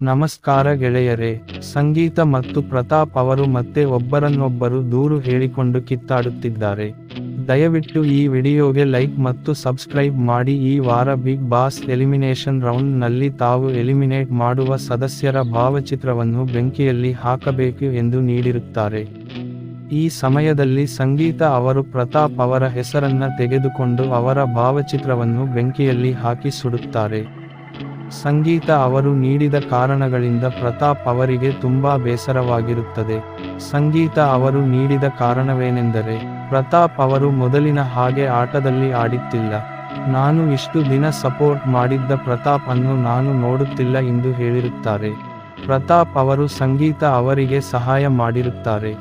ನಮಸ್ಕಾರ ಗೆಳೆಯರೇ, ಸಂಗೀತ ಮತ್ತು ಪ್ರತಾಪ್ ಅವರು ಮತ್ತೆ ಒಬ್ಬರನ್ನೊಬ್ಬರು ದೂರು ಹೇಳಿಕೊಂಡು ಕಿತ್ತಾಡುತ್ತಿದ್ದಾರೆ. ದಯವಿಟ್ಟು ಈ ವಿಡಿಯೋಗೆ ಲೈಕ್ ಮತ್ತು ಸಬ್ಸ್ಕ್ರೈಬ್ ಮಾಡಿ ಈ ವಾರ ಬಿಗ್ ಬಾಸ್ ಎಲಿಮಿನೇಷನ್ ರೌಂಡ್ನಲ್ಲಿ ತಾವು ಎಲಿಮಿನೇಟ್ ಮಾಡುವ ಸದಸ್ಯರ ಭಾವಚಿತ್ರವನ್ನು ಬೆಂಕಿಯಲ್ಲಿ ಹಾಕಬೇಕು ಎಂದು ನೀಡಿರುತ್ತಾರೆ. ಈ ಸಮಯದಲ್ಲಿ ಸಂಗೀತ ಅವರು ಪ್ರತಾಪ್ ಅವರ ಹೆಸರನ್ನ ತೆಗೆದುಕೊಂಡು ಅವರ ಭಾವಚಿತ್ರವನ್ನು ಬೆಂಕಿಯಲ್ಲಿ ಹಾಕಿ ಸುಡುತ್ತಾರೆ. ಸಂಗೀತ ಅವರು ನೀಡಿದ ಕಾರಣಗಳಿಂದ ಪ್ರತಾಪ್ ಅವರಿಗೆ ತುಂಬಾ ಬೇಸರವಾಗಿರುತ್ತದೆ. ಸಂಗೀತ ಅವರು ನೀಡಿದ ಕಾರಣವೇನೆಂದರೆ, ಪ್ರತಾಪ್ ಅವರು ಮೊದಲಿನ ಹಾಗೆ ಆಟದಲ್ಲಿ ಆಡಿತ್ತಿಲ್ಲ. ನಾನು ಇಷ್ಟು ದಿನ ಸಪೋರ್ಟ್ ಮಾಡಿದ್ದ ಪ್ರತಾಪ್ ಅನ್ನು ನಾನು ನೋಡುತ್ತಿಲ್ಲ ಎಂದು ಹೇಳಿರುತ್ತಾರೆ. ಪ್ರತಾಪ್ ಅವರು ಸಂಗೀತ ಅವರಿಗೆ ಸಹಾಯ ಮಾಡಿರುತ್ತಾರೆ.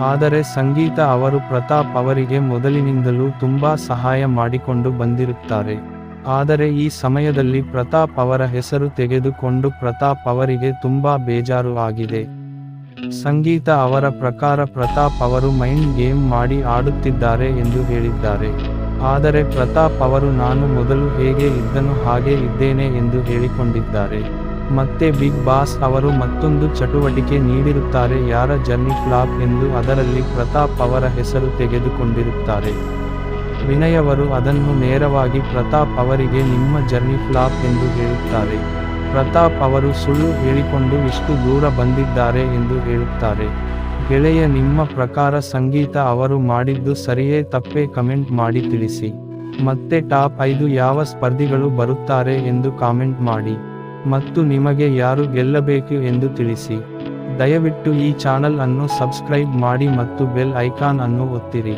ಆದರೆ ಸಂಗೀತ ಅವರು ಪ್ರತಾಪ್ ಅವರಿಗೆ ಮೊದಲಿನಿಂದಲೂ ತುಂಬಾ ಸಹಾಯ ಮಾಡಿಕೊಂಡು ಬಂದಿರುತ್ತಾರೆ. ಆದರೆ ಈ ಸಮಯದಲ್ಲಿ ಪ್ರತಾಪ್ ಅವರ ಹೆಸರು ತೆಗೆದುಕೊಂಡು ಪ್ರತಾಪ್ ಅವರಿಗೆ ತುಂಬಾ ಬೇಜಾರು ಆಗಿದೆ. ಸಂಗೀತ ಅವರ ಪ್ರಕಾರ ಪ್ರತಾಪ್ ಅವರು ಮೈಂಡ್ ಗೇಮ್ ಮಾಡಿ ಆಡುತ್ತಿದ್ದಾರೆ ಎಂದು ಹೇಳಿದ್ದಾರೆ. ಆದರೆ ಪ್ರತಾಪ್ ಅವರು ನಾನು ಮೊದಲು ಹೇಗೆ ಇದ್ದನು ಹಾಗೆ ಇದ್ದೇನೆ ಎಂದು ಹೇಳಿಕೊಂಡಿದ್ದಾರೆ. ಮತ್ತೆ ಬಿಗ್ ಬಾಸ್ ಅವರು ಮತ್ತೊಂದು ಚಟುವಟಿಕೆ ನೀಡಿರುತ್ತಾರೆ ಯಾರ ಜರ್ನಿ ಫ್ಲಾಪ್ ಎಂದು ಅದರಲ್ಲಿ ಪ್ರತಾಪ್ ಅವರ ಹೆಸರು ತೆಗೆದುಕೊಂಡಿರುತ್ತಾರೆ. ವಿನಯವರು ಅದನ್ನು ನೇರವಾಗಿ ಪ್ರತಾಪ್ ಅವರಿಗೆ ನಿಮ್ಮ ಜರ್ನಿ ಫ್ಲಾಪ್ ಎಂದು ಹೇಳುತ್ತಾರೆ. ಪ್ರತಾಪ್ ಅವರು ಸುಳ್ಳು ಹೇಳಿಕೊಂಡು ಇಷ್ಟು ದೂರ ಬಂದಿದ್ದಾರೆ ಎಂದು ಹೇಳುತ್ತಾರೆ. ಗೆಳೆಯ ನಿಮ್ಮ ಪ್ರಕಾರ ಸಂಗೀತ ಅವರು ಮಾಡಿದ್ದು ಸರಿಯೇ ತಪ್ಪೇ ಕಮೆಂಟ್ ಮಾಡಿ ತಿಳಿಸಿ. ಮತ್ತೆ ಟಾಪ್ ಐದು ಯಾವ ಸ್ಪರ್ಧಿಗಳು ಬರುತ್ತಾರೆ ಎಂದು ಕಾಮೆಂಟ್ ಮಾಡಿ. ಮತ್ತು ನಿಮಗೆ ಯಾರು ಗೆಲ್ಲಬೇಕು ಎಂದು ತಿಳಿಸಿ. ದಯವಿಟ್ಟು ಈ ಚಾನಲ್ ಅನ್ನು ಸಬ್ಸ್ಕ್ರೈಬ್ ಮಾಡಿ ಮತ್ತು ಬೆಲ್ ಐಕಾನ್ ಅನ್ನು ಒತ್ತಿರಿ.